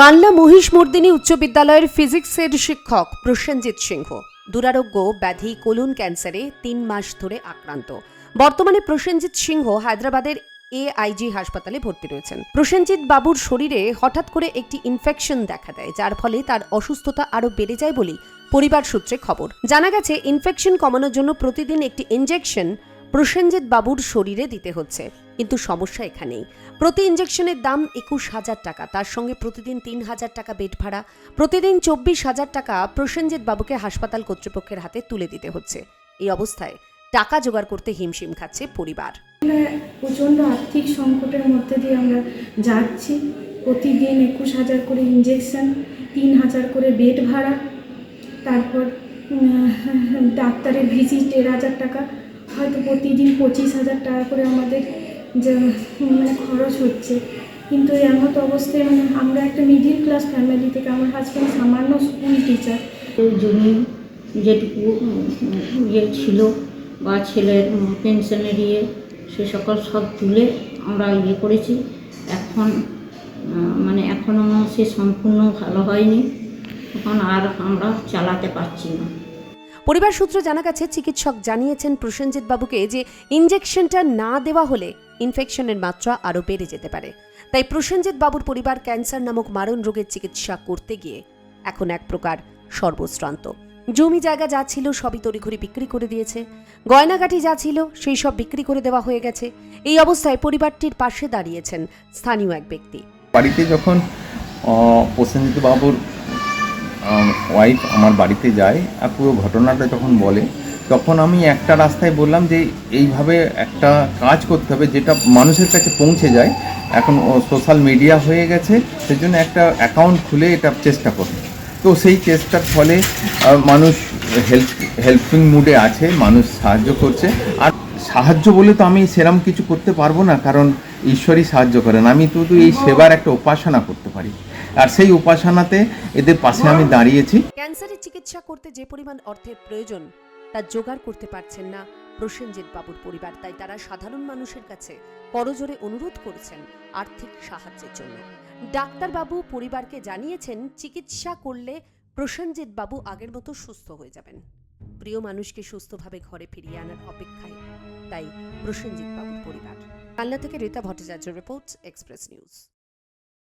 কানলা মহিষমর্দিনী উচ্চ বিদ্যালয়ের ফিজিক্সের শিক্ষক প্রসেনজিৎ সিংহ। দুরারোগ্য ব্যাধি কোলন ক্যান্সারে তিন মাস ধরে আক্রান্ত। বর্তমানে প্রসেনজিৎ সিংহ হায়দ্রাবাদের এআইজি হাসপাতালে ভর্তি রয়েছেন। প্রসেনজিৎ বাবুর শরীরে হঠাৎ করে একটি ইনফেকশন দেখা দেয়, যার ফলে তার অসুস্থতা আরও বেড়ে যায় বলেই পরিবার সূত্রে খবর। জানা গেছে ইনফেকশন কমানোর জন্য প্রতিদিন একটি ইনজেকশন প্রসেনজিৎ বাবুর শরীরে দিতে হচ্ছে। কিন্তু সমস্যা এখানেই। প্রতি ইঞ্জেকশনের দাম একুশ হাজার টাকা। তার সঙ্গে প্রতিদিন তিন হাজার টাকা বেড ভাড়া। প্রতিদিন চব্বিশ হাজার টাকা প্রসেনজিৎ বাবুকে হাসপাতাল কর্তৃপক্ষের হাতে তুলে দিতে হচ্ছে। এই অবস্থায় টাকা জোগাড় করতে হিমশিম খাচ্ছে পরিবার। প্রচণ্ড আর্থিক সংকটের মধ্যে দিয়ে আমরা যাচ্ছি। প্রতিদিন একুশ হাজার করে ইঞ্জেকশন তিন হাজার করে বেড ভাড়া। তারপর ডাক্তারের ভিজিট দেড় হাজার টাকা। হয়তো প্রতিদিন পঁচিশ হাজার টাকা করে আমাদের যে মানে খরচ হচ্ছে। কিন্তু এমত অবস্থায় মানে আমরা একটা মিডিল ক্লাস ফ্যামিলি থেকে, আমার হাজব্যান্ড সামান্য স্কুল টিচার জমি যেটুকু ইয়ে ছিল, বা ছেলের পেনশনের ইয়ে সে সকল সব তুলে আমরা ইয়ে করেছি। এখন মানে এখনও সে সম্পূর্ণ ভালো হয়নি। এখন আর আমরা চালাতে পারছি না। পরিবার সূত্রে জানা গেছে, চিকিৎসক জানিয়েছেন প্রসেনজিৎ বাবুকে যে ইঞ্জেকশনটা না দেওয়া হলে ইনফেকশনের মাত্রা আরও বেড়ে যেতে পারে। তাই প্রসেনজিৎ বাবুর পরিবার ক্যান্সার নামক মারণ রোগের চিকিৎসা করতে গিয়ে এখন এক প্রকার সর্বশ্রান্ত। জমি জায়গা যা ছিল সবই তড়িঘড়ি বিক্রি করে দিয়েছে। গয়নাগাটি যা ছিল সেই সব বিক্রি করে দেওয়া হয়ে গেছে। এই অবস্থায় পরিবারটির পাশে দাঁড়িয়েছেন স্থানীয় এক ব্যক্তি। বাড়িতে যখন প্রসেনজিৎ বাবুর ওয়াইফ আমার বাড়িতে যায় আর পুরো ঘটনাটা যখন বলে, তখন আমি একটা রাস্তায় বললাম যে এইভাবে একটা কাজ করতে হবে যেটা মানুষের কাছে পৌঁছে যায়। এখন সোশ্যাল মিডিয়া হয়ে গেছে সেই জন্য একটা অ্যাকাউন্ট খুলে এটা চেষ্টা করুন তো সেই চেষ্টার ফলে মানুষ হেল্প হেল্পিং মুডে আছে, মানুষ সাহায্য করছে। আর সাহায্য বলে তো আমি সেরম কিছু করতে পারব না, কারণ ঈশ্বরই সাহায্য করেন। আমি তো এই সেবার একটা উপাসনা করতে পারি। আর সেই উপাসনাতে এদের পাশে আমি দাঁড়িয়েছি। ক্যান্সারের চিকিৎসা করতে যে পরিমাণ অর্থের প্রয়োজন, তা জোগাড় করতে পারছেন না প্রসেনজিৎ বাবুর পরিবার। তাই তারা সাধারণ মানুষের কাছে করজোরে অনুরোধ করেছেন আর্থিক সাহায্যের জন্য। ডাক্তারবাবু পরিবারকে জানিয়েছেন, চিকিৎসা করলে প্রসেনজিৎ বাবু আগের মতো সুস্থ হয়ে যাবেন। প্রিয় মানুষকে সুস্থভাবে ঘরে ফিরিয়ে আনার অপেক্ষায় তাই প্রসেনজিৎ বাবুর পরিবার। কালনা থেকে Rita Bhattacharya report, express news.